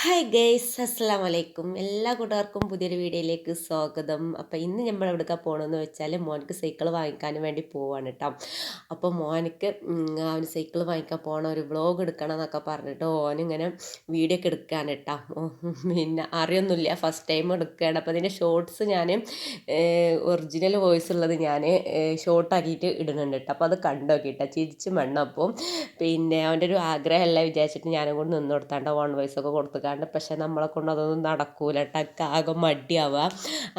Hi guys അസ്സാം വലൈക്കും എല്ലാ കൂട്ടുകാർക്കും പുതിയൊരു വീഡിയോയിലേക്ക് സ്വാഗതം. അപ്പോൾ ഇന്ന് നമ്മൾ എവിടേക്കാണ് പോകണമെന്ന് വെച്ചാൽ മോനക്ക് സൈക്കിൾ വാങ്ങിക്കാൻ വേണ്ടി പോവാണ് കേട്ടോ അപ്പോൾ മോനക്ക് അവന് സൈക്കിൾ വാങ്ങിക്കാൻ പോകണം ഒരു വ്ളോഗ് എടുക്കണം എന്നൊക്കെ പറഞ്ഞിട്ട് ഓനിങ്ങനെ വീഡിയോ ഒക്കെ എടുക്കാൻ കേട്ടോ പിന്നെ അറിയൊന്നുമില്ല ഫസ്റ്റ് ടൈം എടുക്കുകയാണ്. അപ്പോൾ അതിന്റെ ഷോർട്സ് ഞാൻ ഒറിജിനൽ വോയിസ് ഉള്ളത് ഞാൻ ഷോർട്ടാക്കിയിട്ട് ഇടുന്നുണ്ട് കേട്ടോ അപ്പോൾ അത് കണ്ടോ കേട്ടോ ചിരിച്ച് മണ്ണപ്പം പിന്നെ അവന്റെ ഒരു ആഗ്രഹമല്ല വിചാരിച്ചിട്ട് ഞാനും കൂടി നിന്ന് കൊടുത്താണ്ട് വൺ വോയിസ് ഒക്കെ കൊടുത്തു കൊടുക്കാണ്ട് പക്ഷെ നമ്മളെ കൊണ്ട് അതൊന്നും നടക്കൂല ടക്കാകെ മടിയാവുക.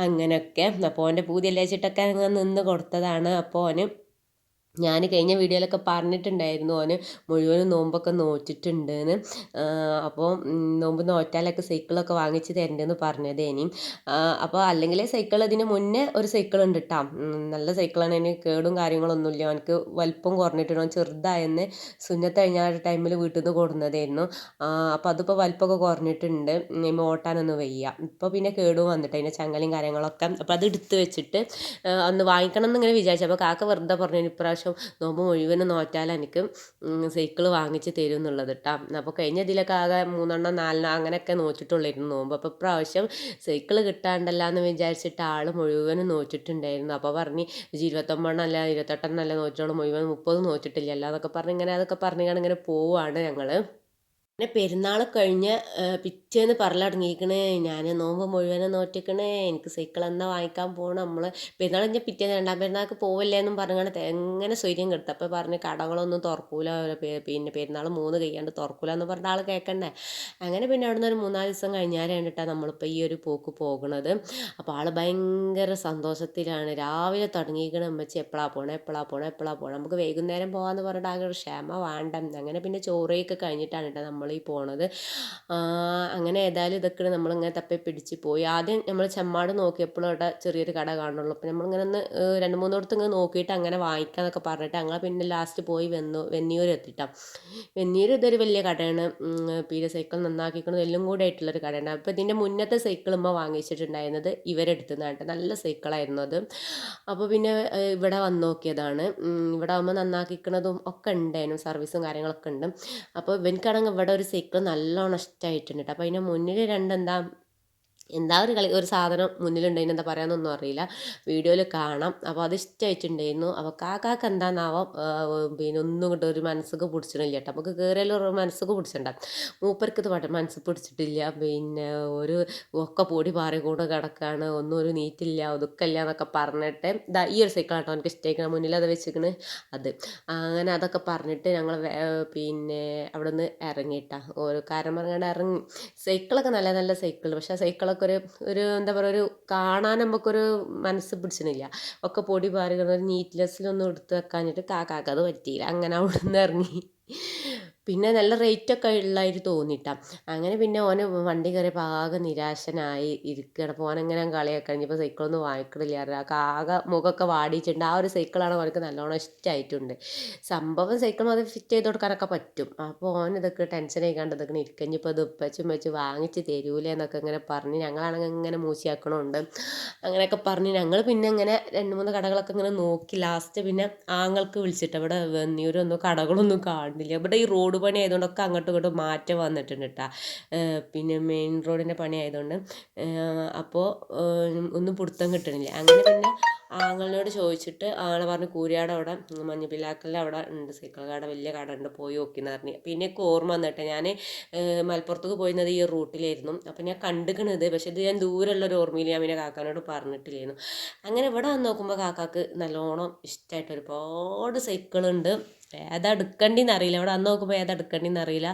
അങ്ങനെയൊക്കെ. അപ്പോൾ ഓന്റെ പൂതിയല്ലേ വെച്ചിട്ടൊക്കെ അങ്ങ് നിന്ന് കൊടുത്തതാണ്. അപ്പോൾ ഓന് ഞാൻ കഴിഞ്ഞ വീഡിയോയിലൊക്കെ പറഞ്ഞിട്ടുണ്ടായിരുന്നു ഓന് മുഴുവനും നോമ്പൊക്കെ നോറ്റിട്ടുണ്ടെന്ന്. അപ്പോൾ നോമ്പ് നോറ്റാലൊക്കെ സൈക്കിളൊക്കെ വാങ്ങിച്ച് തരണ്ടെന്ന് പറഞ്ഞത് ഇനി. അപ്പോൾ അല്ലെങ്കിൽ സൈക്കിൾ ഇതിന് മുന്നേ ഒരു സൈക്കിൾ ഉണ്ട് കേട്ടോ നല്ല സൈക്കിളാണ്. അതിന് കേടും കാര്യങ്ങളൊന്നുമില്ല അവനക്ക് വലിപ്പം കുറഞ്ഞിട്ടുണ്ട്. അവൻ ചെറുതായെന്ന് സുന്നത്ത് കഴിഞ്ഞ ടൈമിൽ വീട്ടിൽ നിന്ന് കൊടുന്നതായിരുന്നു. അപ്പോൾ അതിപ്പോൾ വലിപ്പമൊക്കെ കുറഞ്ഞിട്ടുണ്ട്. ഓട്ടാനൊന്നും വയ്യ. ഇപ്പോൾ പിന്നെ കേടും വന്നിട്ട് അതിന്റെ ചങ്ങലയും കാര്യങ്ങളൊക്കെ അപ്പോൾ അത് എടുത്ത് വെച്ചിട്ട് ഒന്ന് വാങ്ങിക്കണം എന്നിങ്ങനെ വിചാരിച്ചു. അപ്പോൾ കാക്ക വെറുതെ പറഞ്ഞു ഇപ്രാവശ്യം പ്രാവശ്യം നോമ്പ് മുഴുവനും നോറ്റാൽ എനിക്ക് സൈക്കിൾ വാങ്ങിച്ച് തരും എന്നുള്ളത് കേട്ടോ അപ്പോൾ കഴിഞ്ഞ ഇതിലൊക്കെ ആകെ മൂന്നെണ്ണം നാലെണ്ണം അങ്ങനെയൊക്കെ നോച്ചിട്ടുള്ളായിരുന്നു നോമ്പ്. അപ്പോൾ ഇപ്രാവശ്യം സൈക്കിൾ കിട്ടാണ്ടല്ല എന്ന് വിചാരിച്ചിട്ട് ആൾ മുഴുവനും നോച്ചിട്ടുണ്ടായിരുന്നു അപ്പോൾ പറഞ്ഞ് ഇരുപത്തൊമ്പതെണ്ണം അല്ല നോറ്റോളൂ മുഴുവൻ മുപ്പത് നോച്ചിട്ടില്ല എന്നൊക്കെ പറഞ്ഞ് ഇങ്ങനെ അതൊക്കെ പറഞ്ഞിങ്ങനെ ഇങ്ങനെ പോവുകയാണ് ഞങ്ങൾ പിന്നെ പെരുന്നാൾ കഴിഞ്ഞ് പിറ്റേന്ന് പറലടങ്ങിയിരിക്കണേ ഞാൻ നോമ്പ് മുഴുവനും നോറ്റിക്കണേ. എനിക്ക് സൈക്കിൾ എന്നാ വാങ്ങിക്കാൻ പോകണം നമ്മൾ പെരുന്നാൾ കഴിഞ്ഞാൽ പിറ്റേന്ന് രണ്ടാം പെരുന്നാൾക്ക് പോവല്ലേ എന്നും പറഞ്ഞാണ് എങ്ങനെ സ്വൈര്യം കെടുത്ത. അപ്പോൾ പറഞ്ഞ് കടകളൊന്നും തുറക്കൂല. പിന്നെ പെരുന്നാൾ മൂന്ന് കഴിയാണ്ട് തുറക്കൂല എന്ന് പറഞ്ഞ ആൾ കേൾക്കണ്ടേ അങ്ങനെ പിന്നെ അവിടെ നിന്ന് ഒരു മൂന്നാൽ ദിവസം കഴിഞ്ഞാലാണ് കേട്ടോ നമ്മളിപ്പോൾ ഈ ഒരു പോക്ക് പോകണത്. അപ്പോൾ ആൾ ഭയങ്കര സന്തോഷത്തിലാണ്. രാവിലെ തുടങ്ങിയിരിക്കണം. അമ്മച്ചി എപ്പോഴാണ് പോകണം എപ്പോഴാണ് പോകണം എപ്പോഴാണ് പോകണം നമുക്ക് വൈകുന്നേരം പോകാമെന്ന് പറഞ്ഞിട്ട് ആകെ ക്ഷമ വേണ്ട. അങ്ങനെ പിന്നെ ചോറയൊക്കെ കഴിഞ്ഞിട്ടാണ് കേട്ടോ നമ്മൾ നമ്മൾ ഈ പോണത് അങ്ങനെ ഏതായാലും ഇതൊക്കെ നമ്മളിങ്ങനെ തപ്പി പിടിച്ച് പോയി. ആദ്യം നമ്മൾ ചെമ്മാട് നോക്കിയപ്പോഴും അവിടെ ചെറിയൊരു കട കാണുള്ളൂ അപ്പോൾ നമ്മളിങ്ങനെ ഒന്ന് രണ്ട് മൂന്നിടത്ത് ഇങ്ങനെ നോക്കിയിട്ട് അങ്ങനെ വാങ്ങിക്കാന്നൊക്കെ പറഞ്ഞിട്ട് അങ്ങനെ പിന്നെ ലാസ്റ്റ് പോയി വെന്നു. വെന്നിയൂർ എത്തിട്ടാം. വെന്നിയൂർ ഇതൊരു വലിയ കടയാണ്. പിന്നെ സൈക്കിൾ നന്നാക്കിക്കുന്നത് എല്ലാം കൂടെ ആയിട്ടുള്ളൊരു കടയാണ്. അപ്പോൾ ഇതിന്റെ മുന്നത്തെ സൈക്കിൾ ഉമ്മ വാങ്ങിച്ചിട്ടുണ്ടായിരുന്നത് ഇവരെടുത്തുന്നതായിട്ട് നല്ല സൈക്കിളായിരുന്നു അത്. അപ്പോൾ പിന്നെ ഇവിടെ വന്ന് നോക്കിയതാണ്. ഇവിടെ ആകുമ്പോൾ നന്നാക്കിക്കണതും ഒക്കെ ഉണ്ടായിരുന്നു സർവീസും കാര്യങ്ങളൊക്കെ ഉണ്ട് അപ്പോൾ ഇവനിക്കാണെങ്കിൽ ഇവിടെ ഒരു സൈക്കിൾ നല്ലോണം ഇഷ്ടമായിട്ടുണ്ട് കേട്ടോ അപ്പോൾ അതിന്റെ മുന്നിൽ രണ്ടെന്താ എന്താ ഒരു കളി ഒരു സാധനം മുന്നിലുണ്ടായിരുന്നു എന്താ പറയാനൊന്നും അറിയില്ല. വീഡിയോയിൽ കാണാം. അപ്പോൾ അത് ഇഷ്ടമായിട്ടുണ്ടായിരുന്നു. അപ്പോൾ കാക്കാക്ക് എന്താണെന്നാവോ പിന്നെ ഒന്നും കൊണ്ട് ഒരു മനസ്സൊക്കെ പിടിച്ചിട്ടില്ല കേട്ടോ. നമുക്ക് കയറിയാലും ഒരു മനസ്സൊക്കെ പിടിച്ചിട്ടുണ്ടാകും മൂപ്പർക്ക് ഇത് മനസ്സ് പിടിച്ചിട്ടില്ല. പിന്നെ ഒരു ഒക്കെ പൊടി പാറി കൂടെ കിടക്കാണ്. ഒന്നും ഒരു നീറ്റില്ല. ഒതുക്കല്ല എന്നൊക്കെ പറഞ്ഞിട്ട് ഇതാ ഈ ഒരു സൈക്കിൾ കേട്ടോ എനിക്ക് ഇഷ്ടമായിക്കണം മുന്നിൽ അത് വെച്ചിരിക്കണ് അത്. അങ്ങനെ അതൊക്കെ പറഞ്ഞിട്ട് ഞങ്ങൾ പിന്നെ അവിടെ നിന്ന് ഇറങ്ങിയിട്ടാ ഓരോ കാരം പറഞ്ഞാണ്ട് ഇറങ്ങി. സൈക്കിളൊക്കെ നല്ല നല്ല സൈക്കിൾ പക്ഷേ ആ സൈക്കിളൊക്കെ നമുക്കൊരു ഒരു എന്താ പറയുക ഒരു കാണാൻ നമുക്കൊരു മനസ്സ് പിടിച്ചിട്ടില്ല ഒക്കെ പൊടി പാറി ഒരു നീറ്റ്നെസ്സിലൊന്നും എടുത്ത് വെക്കാഞ്ഞിട്ട് കാക്കാക്ക് അത് പറ്റിയില്ല. അങ്ങനെ അവിടെ നിന്ന് ഇറങ്ങി. പിന്നെ നല്ല റേറ്റൊക്കെ ഉള്ളതായിട്ട് തോന്നിയിട്ടാ അങ്ങനെ പിന്നെ ഓന് വണ്ടി കയറിയപ്പോൾ ആകെ നിരാശനായി ഇരിക്കുകയാണ് അപ്പോൾ ഓനെങ്ങനെ കളിയൊക്കെ? കഴിഞ്ഞപ്പോൾ സൈക്കിളൊന്നും വാങ്ങിക്കണില്ല ആകെ മുഖമൊക്കെ വാടിയിട്ടുണ്ട്. ആ ഒരു സൈക്കിളാണ് അവനക്ക് നല്ലോണം ഇഷ്ടമായിട്ടുണ്ട് സംഭവം സൈക്കിൾ അത് ഫിറ്റ് ചെയ്ത് കൊടുക്കാനൊക്കെ പറ്റും. അപ്പോൾ ഓൻ ഇതൊക്കെ ടെൻഷൻ ആയിക്കാണ്ട് ഇതൊക്കെ ഇരിക്കഞ്ഞിപ്പോൾ ഇത് ഉപ്പച്ചും വെച്ച് വാങ്ങിച്ച് തരൂലേ എന്നൊക്കെ ഇങ്ങനെ പറഞ്ഞ് ഞങ്ങളാണെങ്കിൽ ഇങ്ങനെ മൂശിയാക്കണമുണ്ട് അങ്ങനെയൊക്കെ പറഞ്ഞ് ഞങ്ങൾ പിന്നെ ഇങ്ങനെ രണ്ട് മൂന്ന് കടകളൊക്കെ ഇങ്ങനെ നോക്കി ലാസ്റ്റ് പിന്നെ ആങ്ങൾക്ക് വിളിച്ചിട്ട് ഇവിടെ വെന്നിയൂരൊന്നും കടകളൊന്നും കാണുന്നില്ല. ഇവിടെ ഈ റോഡ് റോഡ് പണി ആയതുകൊണ്ടൊക്കെ അങ്ങോട്ടും ഇങ്ങോട്ടും മാറ്റം വന്നിട്ടുണ്ട് കേട്ടോ പിന്നെ മെയിൻ റോഡിന്റെ പണി ആയതുകൊണ്ട് അപ്പോൾ ഒന്നും പിടുത്തം കിട്ടണില്ല. അങ്ങനെ പിന്നെ ആങ്ങളിനോട് ചോദിച്ചിട്ട് ആളെ പറഞ്ഞു കൂരിയാട് അവിടെ മഞ്ഞുപിലാക്കലിൽ അവിടെ ഉണ്ട് സൈക്കിൾ കട വലിയ കട ഉണ്ട് പോയി നോക്കിയെന്ന് പറഞ്ഞു. പിന്നെ എനിക്ക് ഓർമ്മ വന്നിട്ട് ഞാൻ മലപ്പുറത്തേക്ക് പോയിരുന്നത് ഈ റൂട്ടിലായിരുന്നു. അപ്പം ഞാൻ കണ്ടുക്കണത് പക്ഷേ ഇത് ഞാൻ ദൂരമുള്ള ഒരു ഓർമ്മയിൽ ഞാൻ പിന്നെ കാക്കാനോട് പറഞ്ഞിട്ടില്ലായിരുന്നു. അങ്ങനെ ഇവിടെ വന്ന് നോക്കുമ്പോൾ കാക്കാക്ക് നല്ലോണം ഇഷ്ടമായിട്ട് ഒരുപാട് സൈക്കിളുണ്ട് ഏതാ എടുക്കേണ്ടിന്ന് അറിയില്ല. ഇവിടെ വന്ന് നോക്കുമ്പോൾ ഏതാ എടുക്കേണ്ടിന്ന് അറിയില്ല.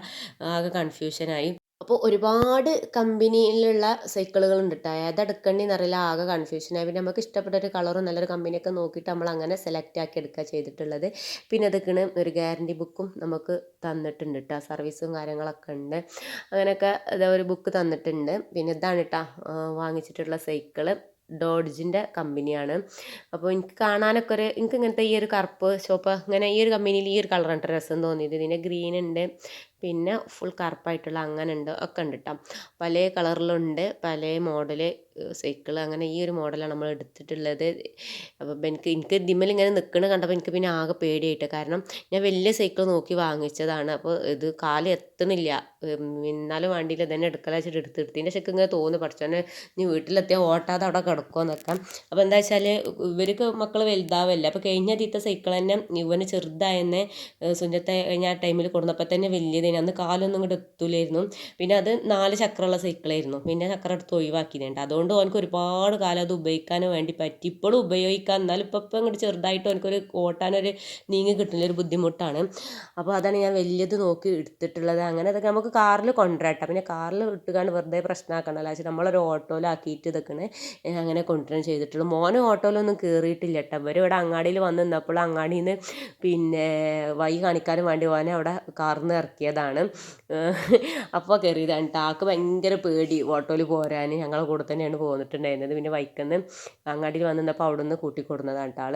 ആകെ കൺഫ്യൂഷനായി അപ്പോൾ ഒരുപാട് കമ്പനിയിലുള്ള സൈക്കിളുകൾ ഉണ്ട് കേട്ടോ ഏതെടുക്കേണ്ടിന്ന് അറിയില്ല. ആകെ കൺഫ്യൂഷനായി പിന്നെ നമുക്ക് ഇഷ്ടപ്പെട്ട ഒരു കളറും നല്ലൊരു കമ്പനിയൊക്കെ നോക്കിയിട്ട് നമ്മൾ അങ്ങനെ സെലക്ട് ആക്കി എടുക്കുക ചെയ്തിട്ടുള്ളത്. പിന്നെ അതൊക്കെയാണ് ഒരു ഗ്യാരണ്ടി ബുക്കും നമുക്ക് തന്നിട്ടുണ്ട് കേട്ടോ സർവീസും കാര്യങ്ങളൊക്കെ ഉണ്ട്. അങ്ങനെയൊക്കെ ഒരു ബുക്ക് തന്നിട്ടുണ്ട്. പിന്നെ ഇതാണ് കേട്ടോ വാങ്ങിച്ചിട്ടുള്ള സൈക്കിൾ. ഡോഡ്ജിന്റെ കമ്പനിയാണ്. അപ്പോൾ എനിക്ക് കാണാനൊക്കെ ഒരു എനിക്ക് ഇങ്ങനത്തെ ഈ ഒരു കറുപ്പ് ഷോപ്പ് അങ്ങനെ ഈ ഒരു കമ്പനിയിൽ ഈ ഒരു കളറാണ് രസം തോന്നിയത്. ഇതിന്റെ ഗ്രീൻ ഉണ്ട്. പിന്നെ ഫുൾ കറുപ്പായിട്ടുള്ള അങ്ങനെ ഉണ്ട് ഒക്കെ ഉണ്ട് കേട്ടോ പല കളറിലുണ്ട് പല മോഡൽ സൈക്കിൾ അങ്ങനെ ഈ ഒരു മോഡലാണ് നമ്മൾ എടുത്തിട്ടുള്ളത്. അപ്പം എനിക്ക് എനിക്ക് ഇതിമ്മൽ ഇങ്ങനെ നിൽക്കണ കണ്ടപ്പോൾ എനിക്ക് പിന്നെ ആകെ പേടിയായിട്ട്. കാരണം ഞാൻ വലിയ സൈക്കിൾ നോക്കി വാങ്ങിച്ചതാണ്. അപ്പോൾ ഇത് കാൽ എത്തണില്ല. എന്നാലും വണ്ടിയിൽ തന്നെ എടുക്കല വെച്ചിട്ട് എടുത്ത് എടുത്തതിന്റെ ശരിക്കും ഇങ്ങനെ പഠിച്ചു പഠിച്ചോനെ ഇനി വീട്ടിലെത്തിയാൽ ഓട്ടാതെ അവിടെ കിടക്കുമെന്നൊക്കെ അപ്പോൾ എന്താ വെച്ചാൽ ഇവർക്ക് മക്കൾ വലുതാവല്ല. അപ്പോൾ കഴിഞ്ഞ തീത്ത സൈക്കിൾ തന്നെ ഇവന് ചെറുതായെന്നെ സുഞ്ചത്തെ കഴിഞ്ഞ ആ ടൈമിൽ കൊടുന്നപ്പോൾ തന്നെ വലിയതേന് അന്ന് കാലൊന്നും ഇങ്ങോട്ട് എത്തൂലായിരുന്നു. പിന്നെ അത് നാല് ചക്രമുള്ള സൈക്കിളായിരുന്നു. പിന്നെ ചക്രം എടുത്ത് ഒഴിവാക്കിയതുണ്ട് അതുകൊണ്ട് ഓനക്ക് ഒരുപാട് കാലം അത് ഉപയോഗിക്കാൻ വേണ്ടി പറ്റി. ഇപ്പോഴും ഉപയോഗിക്കാൻ എന്നാലും ഇപ്പം ഇപ്പം ഇങ്ങോട്ട് ചെറുതായിട്ട് എനിക്കൊരു ഓട്ടാനൊരു നീങ്ങി കിട്ടുന്ന ഒരു ബുദ്ധിമുട്ടാണ്. അപ്പോൾ അതാണ് ഞാൻ വലിയത് നോക്കി എടുത്തിട്ടുള്ളത്. അങ്ങനെ അതൊക്കെ നമുക്ക് കാറിൽ കൊണ്ടുവരാട്ടോ. പിന്നെ കാറിൽ ഇട്ടുകൊണ്ട് വെറുതെ പ്രശ്നമാക്കണമല്ലോ വെച്ചാൽ നമ്മളൊരു ഓട്ടോയിലാക്കിയിട്ട് ഇതൊക്കെ അങ്ങനെ കൊണ്ടുവരാൻ ചെയ്തിട്ടുള്ളൂ. മോനെ ഓട്ടോയിലൊന്നും കയറിയിട്ടില്ല കേട്ടോ ഇവർ ഇവിടെ അങ്ങാടിയിൽ വന്ന് നിന്നപ്പോൾ അങ്ങാടിയിൽ നിന്ന് പിന്നെ വൈ കാണിക്കാനും വേണ്ടി പോകാൻ അവിടെ കാറിൽ നിന്ന് ഇറക്കിയതാണ് അപ്പോൾ കയറിയതാണ് ആൾക്ക് ഭയങ്കര പേടി ഓട്ടോയിൽ പോരാൻ ഞങ്ങളെ കൂടെ തന്നെയാണ് പോന്നിട്ടുണ്ടായിരുന്നത്. പിന്നെ വൈക്കന്ന് അങ്ങാടിയിൽ വന്ന് നിന്നപ്പോൾ അവിടെ നിന്ന് കൂട്ടിക്കൊടുന്നതാണ് കേട്ടോ ആൾ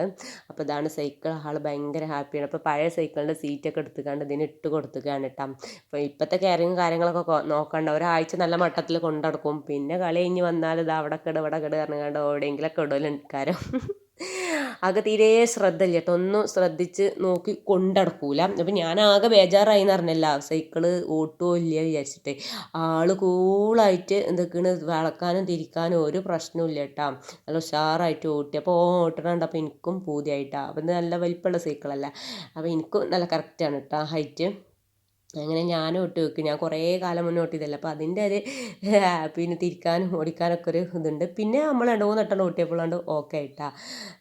അപ്പോൾ ഇതാണ് സൈക്കിൾ. ആൾ ഭയങ്കര ഹാപ്പിയാണ്. അപ്പോൾ പഴയ സൈക്കിളിന്റെ സീറ്റൊക്കെ എടുത്തുകൊണ്ട് ഇതിന് ഇട്ട് കൊടുത്തുകയാണ് കേട്ടോ അപ്പോൾ ഇപ്പോഴത്തെ കെയറിങ് കാര്യങ്ങളൊക്കെ നോക്കണ്ട ഒരാഴ്ച നല്ല മട്ടത്തിൽ കൊണ്ടടക്കും. പിന്നെ കളി കഴിഞ്ഞ് വന്നാൽ ഇത് അവിടെ കിട ഇവിടെ കിട ഇറങ്ങാണ്ട് എവിടെയെങ്കിലൊക്കെ ഇടലുണ്ടാരം ആകെ തീരെ ശ്രദ്ധ ഇല്ല കേട്ടോ. ഒന്നും ശ്രദ്ധിച്ച് നോക്കി കൊണ്ടടക്കൂല. അപ്പം ഞാൻ ആകെ ബേജാറായി എന്ന് പറഞ്ഞല്ല സൈക്കിൾ ഓട്ടോ ഇല്ല വിചാരിച്ചിട്ട്. ആൾ കൂളായിട്ട് എന്തൊക്കെയാണ് വളക്കാനും തിരിക്കാനും ഒരു പ്രശ്നവും ഇല്ല കേട്ടോ. നല്ല ഉഷാറായിട്ട് ഓട്ടി. അപ്പോൾ ഓട്ടണുണ്ട്. അപ്പോൾ എനിക്കും പൂതിയായിട്ടാണ് അപ്പം നല്ല വലിപ്പമുള്ള സൈക്കിളല്ല. അപ്പോൾ എനിക്കും നല്ല കറക്റ്റാണ് കേട്ടോ ഹൈറ്റ്. അങ്ങനെ ഞാനും ഇട്ട് വെക്കും. ഞാൻ കുറേ കാലം മുന്നേ ഓട്ടിയതല്ല അപ്പോൾ അതിന്റെ ഒരു പിന്നെ തിരിക്കാനും ഓടിക്കാനൊക്കെ ഒരു ഇതുണ്ട്. പിന്നെ നമ്മൾ രണ്ട് മൂന്ന് വട്ടം ഓട്ടിയപ്പോഴാണ്ട് ഓക്കെ ആയിട്ടാ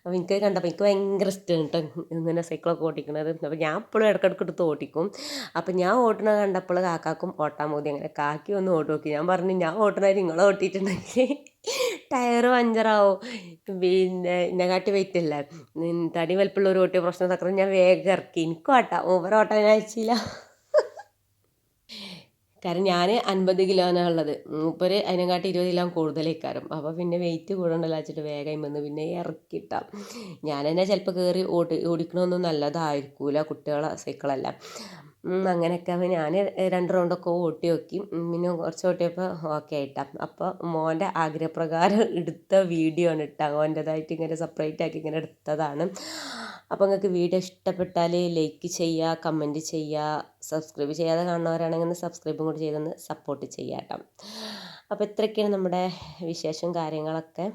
അപ്പോൾ എനിക്ക് കണ്ടപ്പോൾ എനിക്ക് ഭയങ്കര ഇഷ്ടമാണ് കേട്ടോ ഇങ്ങനെ സൈക്കിളൊക്കെ ഓടിക്കുന്നത് അപ്പോൾ ഞാൻ ഇപ്പോഴും ഇടയ്ക്കിടയ്ക്ക് എടുത്ത് ഓടിക്കും. അപ്പോൾ ഞാൻ ഓട്ടണത് കണ്ടപ്പോൾ കാക്കാക്കും ഓട്ടാൻ മതി അങ്ങനെ കാക്കി ഒന്ന് ഓട്ട് നോക്കി. ഞാൻ പറഞ്ഞു ഞാൻ ഓട്ടണത് നിങ്ങൾ ഓട്ടിയിട്ടുണ്ടെങ്കിൽ ടയർ പഞ്ചറാവും. പിന്നെ എന്നെക്കാട്ടി വെയിറ്റ് അല്ലേ തടി വലിപ്പുള്ള ഒരു ഓട്ടിയ പ്രശ്നം തക്കറും ഞാൻ വേഗം ഇറക്കി. എനിക്കും ഓട്ടാം ഓവർ ഓട്ടാൻ അയച്ചില്ല കാരണം ഞാൻ അൻപത് ആണ് ഉള്ളത്. മൂപ്പര് അതിനെക്കാട്ടി ഇരുപത് കിലോ കൂടുതലേക്കാരും. അപ്പോൾ പിന്നെ വെയിറ്റ് കൂടണ്ടല്ലോ വെച്ചിട്ട് വേഗം വന്ന് പിന്നെ ഇറക്കിട്ടാം ഞാൻ തന്നെ ചിലപ്പോൾ കയറി ഓടി ഓടിക്കണമൊന്നും നല്ലതായിരിക്കൂല കുട്ടികളെ സൈക്കിളല്ല അങ്ങനെയൊക്കെ അപ്പോൾ ഞാൻ രണ്ട് റൗണ്ടൊക്കെ ഓട്ടി നോക്കി. പിന്നെ കുറച്ച് ഓട്ടിയപ്പോൾ ഓക്കെ ആയിട്ടാ. അപ്പോൾ മോന്റെ ആഗ്രഹപ്രകാരം എടുത്ത വീഡിയോ ആണ് ഇട്ടാ. ഓന്റെതായിട്ട് ഇങ്ങനെ സെപ്പറേറ്റ് ആക്കി ഇങ്ങനെ എടുത്തതാണ്. അപ്പോൾ നിങ്ങൾക്ക് വീഡിയോ ഇഷ്ടപ്പെട്ടാൽ ലൈക്ക് ചെയ്യുക കമന്റ് ചെയ്യുക സബ്സ്ക്രൈബ് ചെയ്യാതെ കാണുന്നവരാണെങ്കിൽ സബ്സ്ക്രൈബും കൂടി ചെയ്തൊന്ന് സപ്പോർട്ട് ചെയ്യാം കേട്ടോ അപ്പോൾ ഇത്രയൊക്കെയാണ് നമ്മുടെ വിശേഷം കാര്യങ്ങളൊക്കെ.